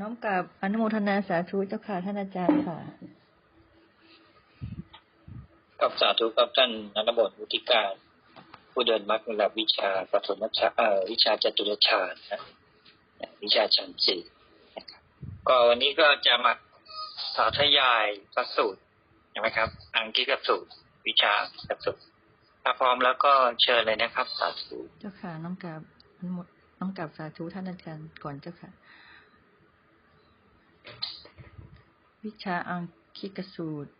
น้อมกับอนุโมทนาสาธุเจ้าค่ะท่านอาจารย์ค่ะกับสาธุกับท่านนันทบดวุฒิการ ผู้เดินมรรคระดับวิชาปฐมฌานเอ่อวิชาจตุรฌานนะวิชาชั้นสี่นะครับก็วันนี้ก็จะมาสาธยายพระสูตรใช่ไหมครับ อังกิกสูตร วิชาพระสูตรถ้าพร้อมแล้วก็เชิญเลยนะครับ สาธุเจ้าค่ะน้อมกับอนุโมน้อมกับสาธุท่านอาจารย์ก่อนเจ้าค่ะ วิชาอังคิกสูตร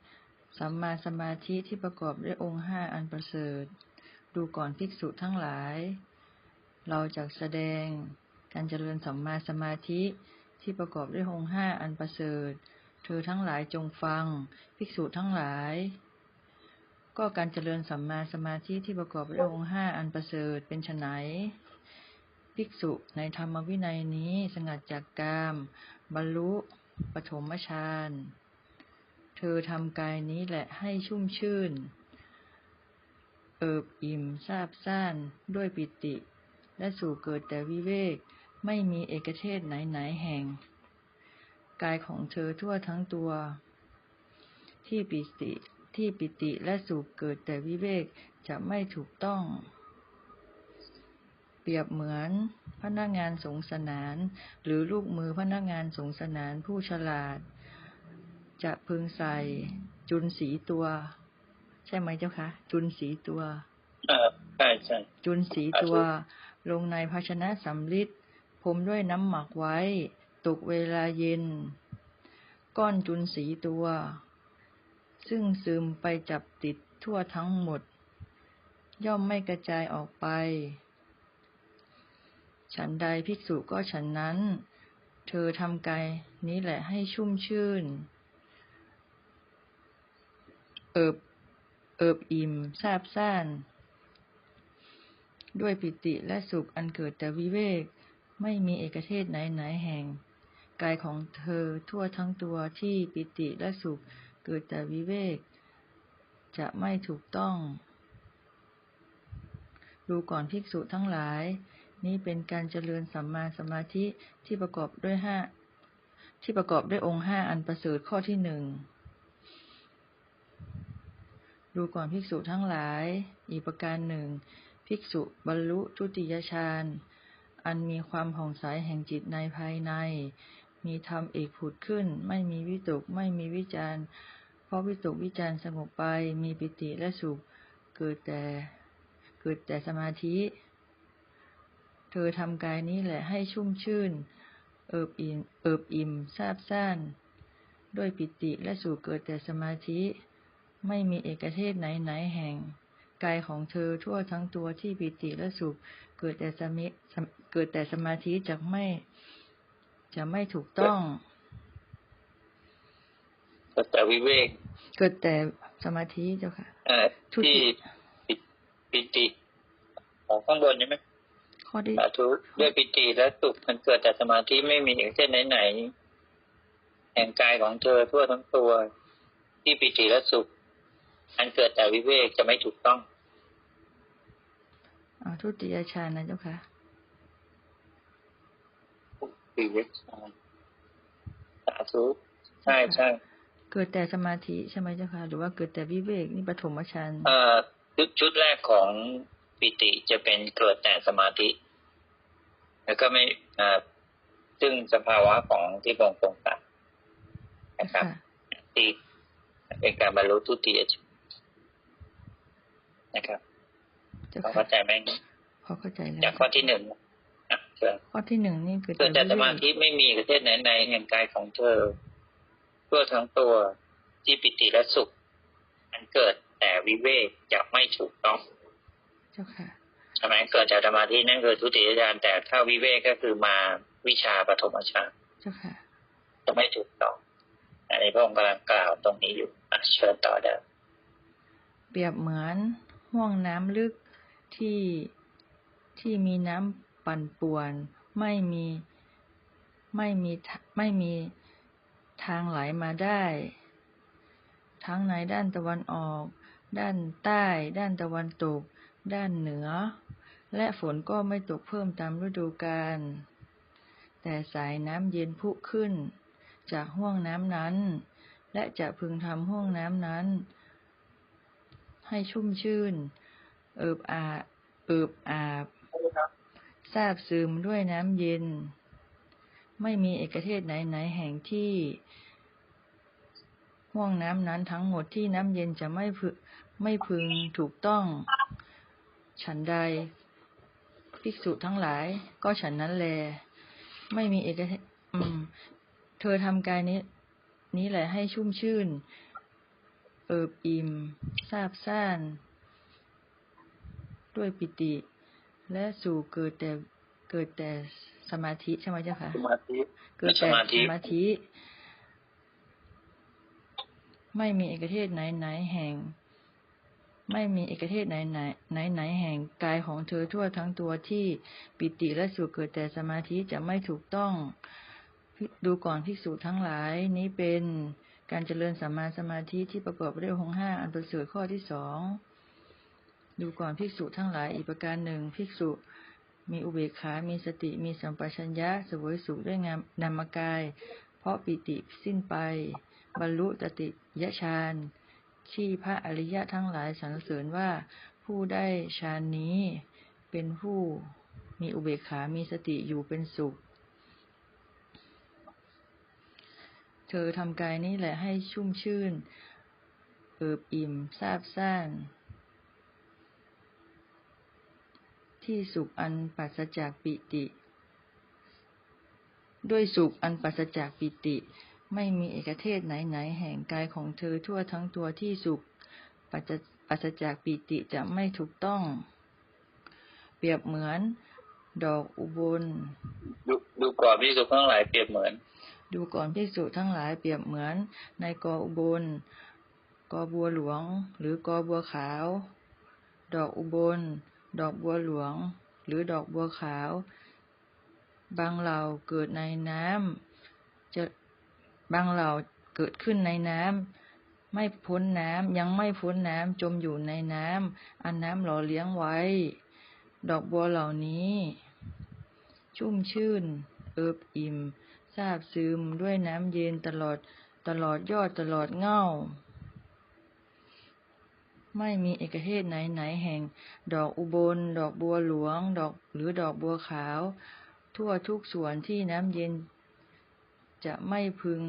สัมมาสมาธิที่ประกอบด้วยองค์ห้าอันประเสริฐ ดูก่อนภิกษุทั้งหลาย เราจะแสดงการเจริญสัมมาสมาธิที่ประกอบด้วยองค์ห้าอันประเสริฐ เธอทั้งหลายจงฟัง ภิกษุทั้งหลาย ก็การเจริญสัมมาสมาธิที่ประกอบด้วยองค์ห้าอันประเสริฐเป็นไนภิกษุในธรรมวินัยนี้สงัดจากกาม บรรลุปฐมฌาน เธอทำกายนี้แหละให้ชุ่มชื่น เอิบอิ่มซาบซ่านด้วยปิติ และสู่เกิดแต่วิเวก ไม่มีเอกเทศไหนไหนๆแห่ง กายของเธอทั่วทั้งตัว ที่ปิติที่ปิติและสุขเกิดแต่วิเวกจะไม่ถูกต้อง เปรียบเหมือนพนักงานสงสนาน หรือลูกมือพนักงานสงสนานผู้ฉลาด จะพึงใส่จุนสีตัว ใช่ไหมเจ้าคะ จุนสีตัวเออใช่ใช่จุนสีตัว ลงในภาชนะสำริดพรมด้วยน้ำหมักไว้ ตกเวลาเย็น ก้อนจุนสีตัว ซึ่งซึมไปจับติดทั่วทั้งหมด ย่อมไม่กระจายออกไป ฉันใดภิกษุก็ฉันนั้น เธอทำกายนี้แหละให้ชุ่มชื่น เอิบ เอิบอิ่มซาบซ่าน ด้วยปิติและสุขอันเกิดแต่วิเวก ไม่มีเอกเทศไหนไหนๆแห่ง กายของเธอทั่วทั้งตัวที่ปิติและสุขเกิดแต่วิเวก จะไม่ถูกต้อง ดูก่อนภิกษุทั้งหลาย นี้เป็นการเจริญสัมมาสมาธิที่ประกอบด้วยห้าที่ประกอบด้วยองค์ห้าอันประเสริฐข้อที่หนึ่งดูก่อนภิกษุทั้งหลาย อีกประการหนึ่ง ภิกษุบรรลุทุติยฌานอันมีความผ่องใสแห่งจิตในภายใน มีธรรมเอกผุดขึ้น ไม่มีวิตกไม่มีวิจารเพราะวิตกวิจารสงบไป มีปิติและสุข เกิดแต่ เกิดแต่สมาธิ เธอทำกายนี้แหละให้ชุ่มชื่น เอิบอิ่มเอิบอิ่มซาบซ่าน ด้วยปิติและสุขเกิดแต่สมาธิ ไม่มีเอกเทศไหนไหนๆแห่งกายของเธอทั่วทั้งตัวที่ปิติและสุขเกิดแต่สมิสมเกิดแต่สมาธิจะไม่ จะไม่ถูกต้องก็แต่วิเวก เกิดแต่สมาธิเจ้าค่ะเอ่อทุติที่ปิปิติของข้างบนใช่ไหม ข้อที่สาธุด้วยปิติและสุขมันเกิดจากสมาธิไม่มีอย่างเช่นไหนๆแห่งกายของเธอทั่วทั้งตัว ที่ปิติและสุขอันเกิดแต่วิเวกจะไม่ถูกต้องอ่าทุติยฌานนะเจ้าค่ะวิเวกสาธุใช่ใช่เกิดแต่สมาธิใช่ไหมเจ้าค่ะหรือว่าเกิดแต่วิเวกนี่ปฐมฌานเอ่อชุดชุดแรกของ ปิติจะเป็นเกิดแต่สมาธิ แล้วก็ไม่อ่าซึ่งสภาวะของที่บงตรงตัดนะครับค่ะที่เป็นการบรรลุทุติยฌานนะครับเจ้าพอค่ะเข้าใจไหมพอเข้าใจแล้วจากข้อที่หนึ่งอะเชิญข้อที่หนึ่งนี่เกิดเกิดแต่สมาวิเวกธิไม่มีประเทศไหนในแห่งกายของเธอทั่วทั้งตัวที่ปิติและสุข อันเกิดแต่วิเวกจะไม่ถูกต้อง เจ้าค่ะใช่ไหมเกิดจากสมาธินั่นคือทุติยฌานแต่ถ้าวิเวกก็คือมาวิชาปฐมฌานเจ้าค่ะจะไม่ถูกต้องอันนี้พระองค์กำลังกล่าวตรงนี้อยู่อะเชิญต่อได้เปรียบเหมือนห่วงน้ำลึกที่ที่มีน้ำปั่นป่วน ไม่มีไม่มีทะไม่มีทางไหลมาได้ ทั้งในด้านตะวันออก ด้านใต้ ด้านตะวันตก ด้านเหนือ และฝนก็ไม่ตกเพิ่มตามฤดูกาล แต่สายน้ำเย็นพุขึ้น จากห้วงน้ำนั้น และจะพึงทำห้วงน้ำนั้น ให้ชุ่มชื่น เอิบอาบเอิบอาบซาบซึมด้วยน้ำเย็น ไม่มีเอกเทศไหนๆแห่งที่ห่วงน้ำนั้นทั้งหมดที่น้ำเย็นจะไม่พึไม่พึงถูกต้อง ฉันใด ภิกษุทั้งหลายก็ฉันนั้นแล ไม่มีเอกเทศอืมเธอทำกายนี้ นี้แหละให้ชุ่มชื่น เอิบอิ่มซาบซ่าน ด้วยปิติ และสู่เกิดแต่เกิดแต่สมาธิใช่ไหมเจ้าค่ะสมาธิเกิดแต่สมาธิสมาธิ ไม่มีเอกเทศไหนไหนๆแห่ง ไม่มีเอกเทศไหนไหนไหนไหนๆแห่งกายของเธอทั่วทั้งตัวที่ปิติและสุขเกิดแต่สมาธิจะไม่ถูกต้องดูก่อนภิกษุทั้งหลายนี้เป็นการเจริญสัมมาสมาธิที่ประกอบไปด้วยหงห้าอันประเสริฐข้อที่สองดูก่อนภิกษุทั้งหลายอีกประการหนึ่งภิกษุมีอุเบกขา มีสติ มีสัมปชัญญะสวยสุขด้วยงามนามกาย เพราะปิติสิ้นไป บรรลุตติยฌาน ที่พระอริยะทั้งหลายสรรเสริญว่าผู้ได้ฌานนี้เป็นผู้มีอุเบกขา มีสติอยู่เป็นสุข เธอทำกายนี้แหละให้ชุ่มชื่น เอิบอิ่มซาบซ่าน ที่สุขอันปราศจากปิติ ด้วยสุขอันปราศจากปิติ ไม่มีเอกเทศไหนๆแห่งกายของเธอทั่วทั้งตัวที่สุขปราศปราศจากปิติจะไม่ถูกต้อง เปรียบเหมือน ดอกอุบล ดูดูก่อนพิสุทั้งหลายเปรียบเหมือน ดูก่อนภิกษุทั้งหลายเปรียบเหมือน ในกออุบล กอบัวหลวง หรือกอบัวขาว ดอกอุบล ดอกบัวหลวง หรือดอกบัวขาว บางเหล่าเกิดในน้ำจะ บางเหล่าเกิดขึ้นในน้ำไม่พ้นน้ำยังไม่พ้นน้ำจมอยู่ในน้ำอันน้ำหล่อเลี้ยงไว้ ดอกบัวเหล่านี้ ชุ่มชื่น เอิบอิ่มซาบซึมด้วยน้ำเย็นตลอดตลอดยอดตลอดเง่าไม่มีเอกเทศไหนไหนแห่ง ดอกอุบล ดอกบัวหลวง ดอกหรือดอกบัวขาว ทั่วทุกส่วนที่น้ำเย็น จะไม่พึง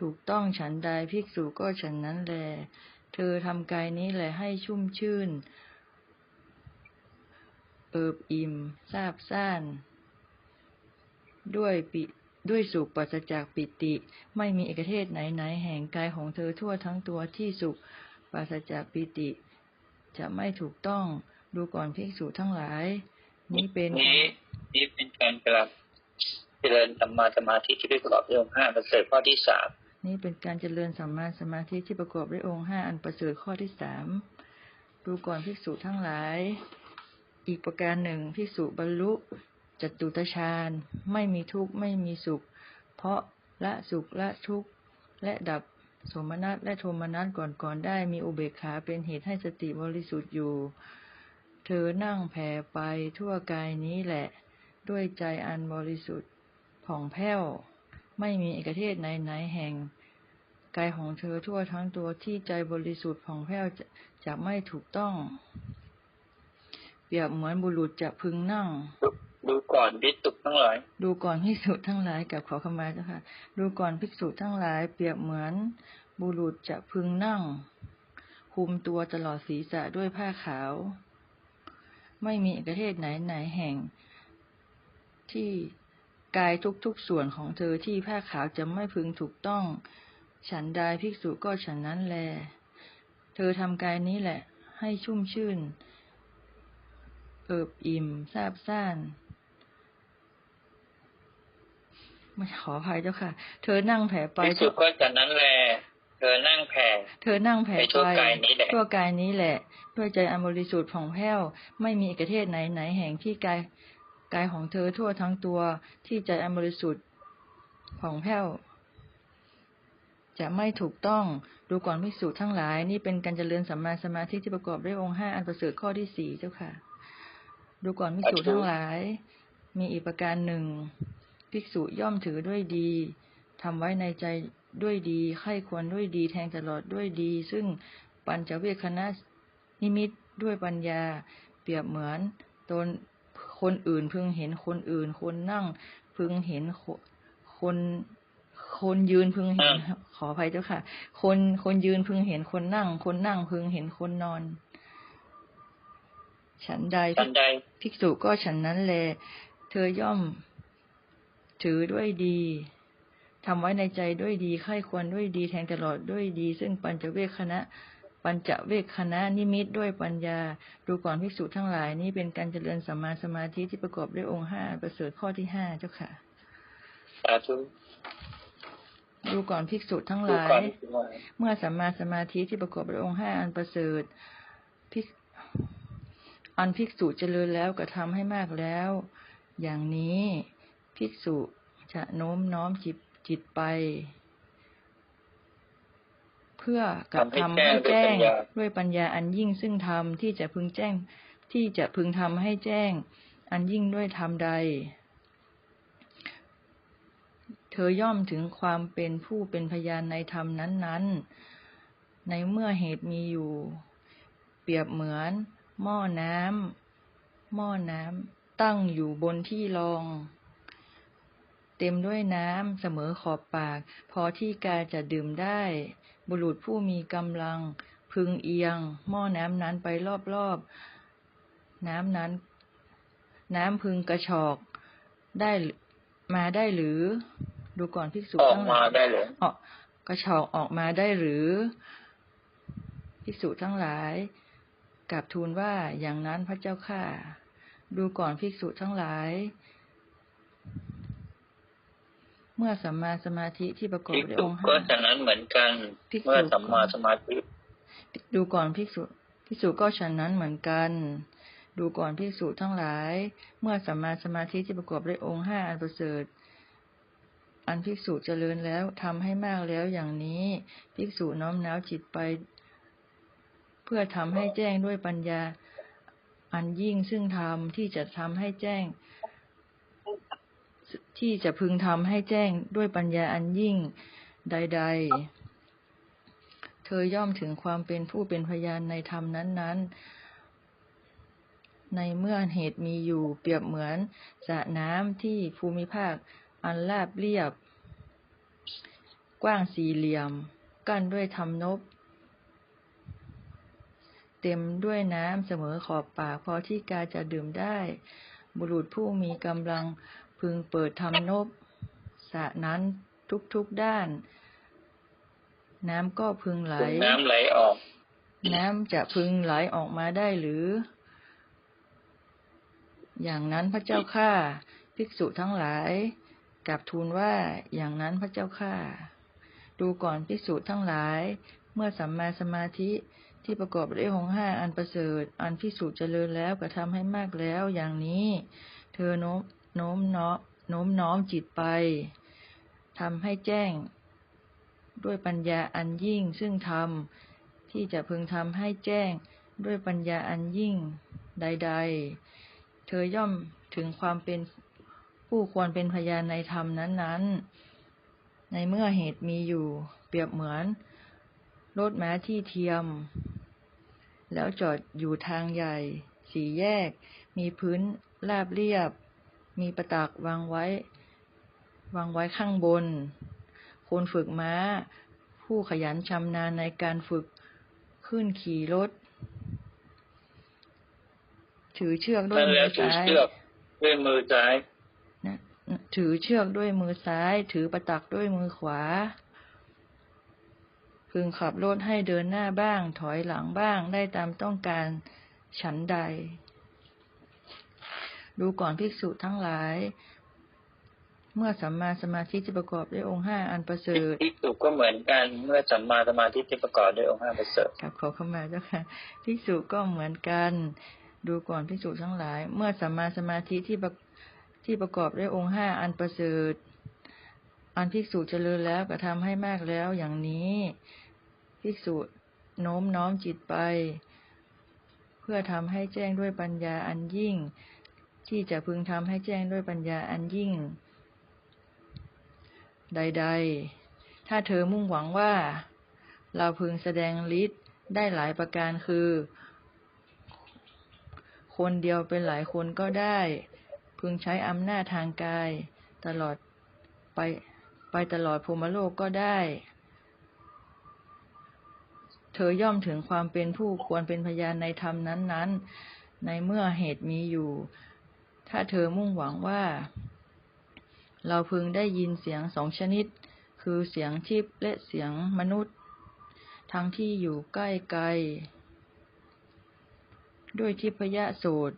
ถูกต้องฉันใดภิกษุก็ฉันนั้นแล เธอทำกายนี้แหละให้ชุ่มชื่น เอิบอิ่มซาบซ่าน ด้วยปิด้วยสุขปราศจากปิติ ไม่มีเอกเทศไหนๆแห่งกายของเธอทั่วทั้งตัวที่สุขปราศจากปิติ จะไม่ถูกต้องดูก่อนภิกษุทั้งหลาย นี้เป็นนี้นี้เป็นการกลับ จริญสัมมาสมาธิที่ประกอบด้วยองค์ห้าประเสริฐข้อที่สามนี่เป็นการเจริญสัมมาสมาธิที่ประกอบด้วยองค์ห้าอันประเสริฐข้อที่สามดูก่อนภิกษุทั้งหลาย อีกประการหนึ่งภิกษุบรรลุจตุตฌานไม่มีทุกข์ไม่มีสุข เพราะละสุขละทุกข์และดับสมนัสและโทมนัสก่อนๆได้มีอุเบกขาเป็นเหตุให้สติบริสุทธิ์อยู่ เธอนั่งแผ่ไปทั่วกายนี้แหละ ด้วยใจอันบริสุทธิ์ ผ่องแผ้ว ไม่มีเอกเทศไหนๆแห่งกายของเธอทั่วทั้งตัวที่ใจบริสุทธิ์ผ่องแผ้วจะจะไม่ถูกต้อง เปรียบเหมือนบุรุษจะพึงนั่ง ดูดูก่อนพิสุทั้งหลาย ดูก่อนภิกษุทั้งหลายกับขอขมาเจ้าค่ะ ดูก่อนภิกษุทั้งหลาย เปรียบเหมือนบุรุษจะพึงนั่ง คุมตัวตลอดศีรษะด้วยผ้าขาว ไม่มีเอกเทศไหนไหนๆแห่ง ที่ กายทุกๆส่วนของเธอที่ผ้าขาวจะไม่พึงถูกต้อง ฉันใดภิกษุก็ฉันนั้นแล เธอทำกายนี้แหละ ให้ชุ่มชื่น เอิบอิ่มซาบซ่านไม่ขออภัยเจ้าค่ะ เธอนั่งแผ่ไปพิสุก็จากนั้นแลเธอนั่งแผ่ เธอนั่งแผ่ไปทั่วไปกายนี้แหละทั่วกายนี้แหละ ด้วยใจอันบริสุทธิ์ผ่องแผ้ว ไม่มีเอกเทศไหนไหนๆแห่งที่กาย กายของเธอทั่วทั้งตัวที่ใจอันบริสุทธิ์ผ่องแผ้ว จะไม่ถูกต้องดูก่อนภิกษุทั้งหลาย นี่เป็นการเจริญสัมมาสมาธิที่ประกอบด้วยองค์ห้าอันประเสริฐข้อที่สี่เจ้าค่ะ ดูก่อนภิกษุทั้งหลาย มีอีกประการหนึ่งภิกษุย่อมถือด้วยดีทำไว้ในใจด้วยดีไข้ควรด้วยดีแทงตลอดด้วยดี ซึ่งปัญจเวคณะนิมิตด้วยปัญญา เปรียบเหมือนตน คนอื่นพึงเห็นคนอื่น คนนั่งพึงเห็นคคนคนยืนพึงเห็น ขออภัยเจ้าค่ะ คนคนยืนพึงเห็นคนนั่ง คนนั่งพึงเห็นคนนอนฉันใดทันใดภิกษุก็ฉันนั้นแล เธอย่อม ถือด้วยดีทำไว้ในใจด้วยดีไข้ควรด้วยดีแทงตลอดด้วยดี ซึ่งปัญจเวคคณะ ปัญจเวคคณะนิมิตด้วยปัญญา ดูก่อนภิกษุทั้งหลายนี้เป็นการเจริญสัมมาสมาธิที่ประกอบด้วยองค์ห้าประเสริฐข้อที่ห้าเจ้าค่ะสาธุดูก่อนภิกษุทั้งหดูลาก่อยนว่าเมื่อสัมมาสมาธิที่ประกอบด้วยองค์ห้าอันประเสริฐภิกอันภิกษุเจริญแล้วกระทำให้มากแล้ว อย่างนี้ภิกษุจะโน้มน้อมจิตจิตไปเพื่อกระทำให้แจ้งด้วยปัญญาอันยิ่งซึ่งธรรมที่จะพึงแจ้ง ที่จะพึงทำให้แจ้ง อันยิ่งด้วยธรรมใด เธอย่อมถึงความเป็นผู้เป็นพยานในธรรมนั้นๆ ในเมื่อเหตุมีอยู่ เปรียบเหมือน หม้อน้ำหม้อน้ำตั้งอยู่บนที่รองเต็มด้วยน้ำเสมอขอบปาก พอที่กาจะดื่มได้ บุรุษผู้มีกำลัง พึงเอียง หม้อน้ำนั้นไปรอบๆ น้ำนั้น น้ำพึงกระชอกได้หรือมาได้หรือ ดูก่อนภิกษุออกทั้งหมาลายได้เลยออกกระชอกออกมาได้หรือภิกษุทั้งหลายกราบทูลว่าอย่างนั้นพระเจ้าข้าดูก่อนภิกษุทั้งหลาย เมื่อสัมมาสมาธิที่ประกอบภิกด้วยษุองค์ก็ห้าฉะนั้นเหมือนกันภิกษุเมื่อสัมมาสมาธิดูก่อนภิกษุภิกษุก็ฉันนั้นเหมือนกัน ดูก่อนภิกษุทั้งหลาย เมื่อสัมมาสมาธิที่ประกอบด้วยองค์ห้าอันประเสริฐอันภิกษุเจริญแล้วทำให้มากแล้วอย่างนี้ ภิกษุน้อมน้าวจิตไป เพื่อทำให้แจ้งด้วยปัญญา อันยิ่งซึ่งธรรมที่จะทำให้แจ้ง ที่จะพึงทำให้แจ้งด้วยปัญญาอันยิ่งใด ๆ เธอย่อมถึงความเป็นผู้เป็นพยานในธรรมนั้น ๆ ในเมื่อเหตุมีอยู่เปรียบเหมือนสระน้ำที่ภูมิภาคอันราบเรียบ กว้างสี่เหลี่ยม กั้นด้วยทำนบ เต็มด้วยน้ำเสมอขอบปากพอที่กาจะดื่มได้ บุรุษผู้มีกำลัง พึงเปิดทำนบสระนั้นทุกๆด้าน น้ำก็พึงไหลถึงน้ำไหลออก น้ำจะพึงไหลออกมาได้หรือ อย่างนั้นพระเจ้าข้าภิกษุทั้งหลายกลับทูลว่าอย่างนั้นพระเจ้าข้าดูก่อนภิกษุทั้งหลาย เมื่อสัมมาสมาธิที่ประกอบด้วยองค์ห้าอันประเสริฐ อันภิกษุเจริญแล้วกระทำให้มากแล้ว อย่างนี้ เธอโน้ม โน้มน้อมโน้มน้อมจิตไปทำให้แจ้ง ด้วยปัญญาอันยิ่งซึ่งธรรมที่จะพึงทำให้แจ้งด้วยปัญญาอันยิ่งใด ๆ เธอย่อมถึงความเป็นผู้ควรเป็นพยานในธรรมนั้น ๆ ในเมื่อเหตุมีอยู่ เปรียบเหมือนรถม้าที่เทียม แล้วจอดอยู่ทางใหญ่ สี่แยก มีพื้นราบเรียบ มีประตักวางไว้ วางไว้ข้างบน คนฝึกม้า ผู้ขยันชำนาญในการฝึกขึ้นขี่รถ ถือเชือกด้วยนั่นมืแล้อวถือซ้ายเชือกด้วยมือซ้ายนะถือเชือกด้วยมือซ้าย ถือประตักด้วยมือขวา พึงขับรถให้เดินหน้าบ้าง ถอยหลังบ้างได้ตามต้องการฉันใด ดูก่อนภิกษุทั้งหลาย เมื่อสัมมาสมาธิที่ประกอบด้วยองค์ห้าอันประเสริฐภิกษุก็เหมือนกัน เมื่อสัมมาสมาธิที่ประกอบด้วยองค์ห้าประเสริฐกับขอเข้ามาเจ้าค่ะภิกษุก็เหมือนกัน ดูก่อนภิกษุทั้งหลาย เมื่อสัมมาสมาธิที่ประที่ประกอบด้วยองค์ห้าอันประเสริฐอันภิกษุเจริญแล้วกระทำให้มากแล้วอย่างนี้ภิกษุโน้มน้อมจิตไป เพื่อทำให้แจ้งด้วยปัญญาอันยิ่ง ที่จะพึงทำให้แจ้งด้วยปัญญาอันยิ่ง ใด ๆ ถ้าเธอมุ่งหวังว่า เราพึงแสดงฤทธิ์ได้หลายประการคือ คนเดียวเป็นหลายคนก็ได้ พึงใช้อำนาจทางกาย ตลอดไปไปตลอดภูมิโลกก็ได้ เธอย่อมถึงความเป็นผู้ควรเป็นพยานในธรรมนั้น ๆ ในเมื่อเหตุมีอยู่ ถ้าเธอมุ่งหวังว่า เราพึงได้ยินเสียงสองชนิด คือเสียงทิพและเสียงมนุษย์ ทั้งที่อยู่ใกล้ไกล ด้วยทิพยสูตร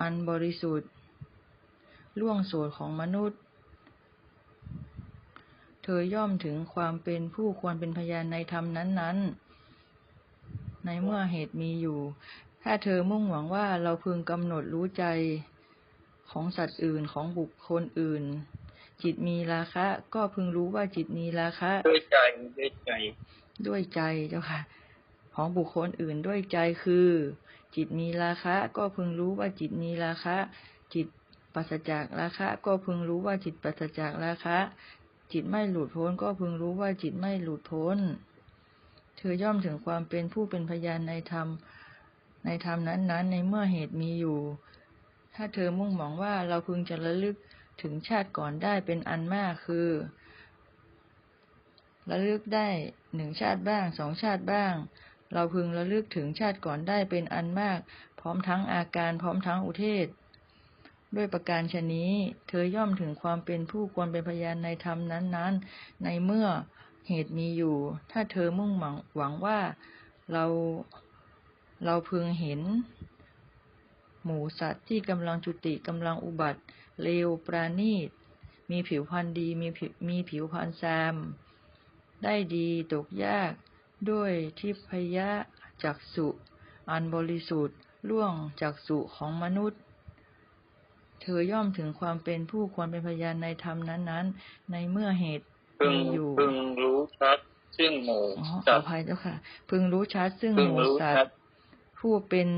อันบริสุทธิ์ ล่วงสูตรของมนุษย์ เธอย่อมถึงความเป็นผู้ควรเป็นพยานในธรรมนั้น ๆ ในเมื่อเหตุมีอยู่ ถ้าเธอมุ่งหวังว่าเราพึงกำหนดรู้ใจของสัตว์อื่นของบุคคลอื่น จิตมีราคะ ก็พึงรู้ว่าจิตมีราคะ ด้วยใจด้วยใจ ด้วยใจเจ้าค่ะ ของบุคคลอื่นด้วยใจคือ จิตมีราคะ ก็พึงรู้ว่าจิตมีราคะ จิตปราศจากราคะ ก็พึงรู้ว่าจิตปราศจากราคะ จิตไม่หลุดพ้น ก็พึงรู้ว่าจิตไม่หลุดพ้น เธอย่อมถึงความเป็นผู้เป็นพยานในธรรม ในธรรมนั้นๆ ในเมื่อเหตุมีอยู่ ถ้าเธอมุ่งหวังว่าเราพึงจะระลึกถึงชาติก่อนได้เป็นอันมากคือระลึกได้หนึ่งชาติบ้างสองชาติบ้าง เราพึงระลึกถึงชาติก่อนได้เป็นอันมาก พร้อมทั้งอาการพร้อมทั้งอุเทศ ด้วยประการชนี้ เธอย่อมถึงความเป็นผู้ควรเป็นพยานในธรรมนั้น ๆ ในเมื่อเหตุมีอยู่ ถ้าเธอมุ่งหวังหวังว่าเรา เราพึงเห็น หมูสัตว์ที่กำลังจุติกำลังอุบัติ เลวปราณีต มีผิวพรรณดีมีผิวมีผิวพรรณแซม ได้ดีตกยาก ด้วยทิพยะจักสุ อันบริสุทธิ์ล่วงจักสุของมนุษย์ เธอย่อมถึงความเป็นผู้ควรเป็นพยานในธรรมนั้นๆ ในเมื่อเหตุพึงมีอยู่พึงรู้ชัดซึ่งหมู่อ๋อขสัอตอว์ภัยเจ้าค่ะ พึงรู้ชัดซึ่งพึหงมูรู้สัตชัดว์ ผู้เป็น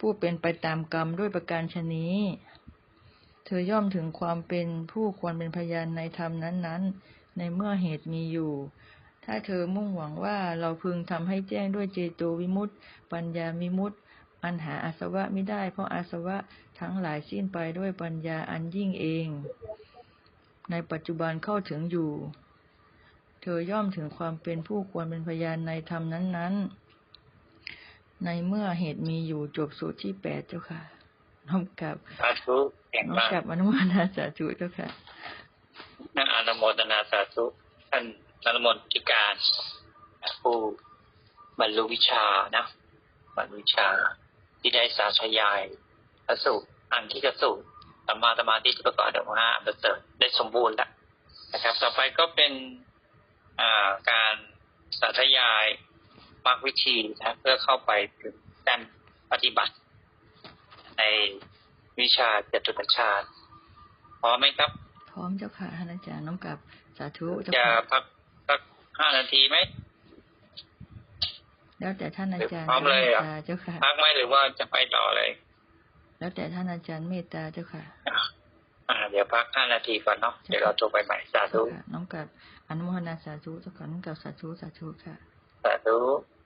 ผู้เป็นไปตามกรรมด้วยประการชนนี้ เธอย่อมถึงความเป็นผู้ควรเป็นพยานในธรรมนั้น ๆ ในเมื่อเหตุมีอยู่ ถ้าเธอมุ่งหวังว่าเราพึงทำให้แจ้งด้วยเจโตวิมุตติ ปัญญาวิมุตติอันหาอาสวะไม่ได้ เพราะอาสวะทั้งหลายสิ้นไปด้วยปัญญาอันยิ่งเอง ในปัจจุบันเข้าถึงอยู่ เธอย่อมถึงความเป็นผู้ควรเป็นพยานในธรรมนั้น ๆ ในเมื่อเหตุมีอยู่จบสูตรที่แปดเจ้าค่ะ น้อมกลับสาธุแห่งน้อมมากกลับอนุโมทนาสาธุเจ้าค่ะนะอนุโมทนาสาธุท่านนรมนติการผู้บรรลุวิชานะบรรลุวิชา ที่ได้สาธยายพระสูตรอันที่กระสูตรสัมมาสมาธิที่ประกอบด้วยองค์ห้าอันประเสริฐได้สมบูรณ์แล้วนะครับ ต่อไปก็เป็นอ่าการสาธยาย มรรควิธีนะเพื่อเข้าไปถึงด้านปฏิบัติ ในวิชาจตุตฌานพร้อมไหมครับ พร้อมเจ้าค่ะท่านอาจารย์น้อมกลับสาธุเจ้าจะค่ะพักสักห้านาทีไหมแล้วแต่ท่านอาจารย์พร้อมเลยเมเหรตอตาเจ้าค่ะพักไหมหรือว่าจะไปต่อเลย แล้วแต่ท่านอาจารย์เมตตาเจ้าค่ะอ่าเดี๋ยวพักห้านาทีก่อนเนาะเดี๋ยวเราโทรไปใหม่สาธุเจ้าค่ะน้อมกลับอนุโมทนาสาธุเจ้าค่ะน้อมกลับสาธุสาธุค่ะ สาธุส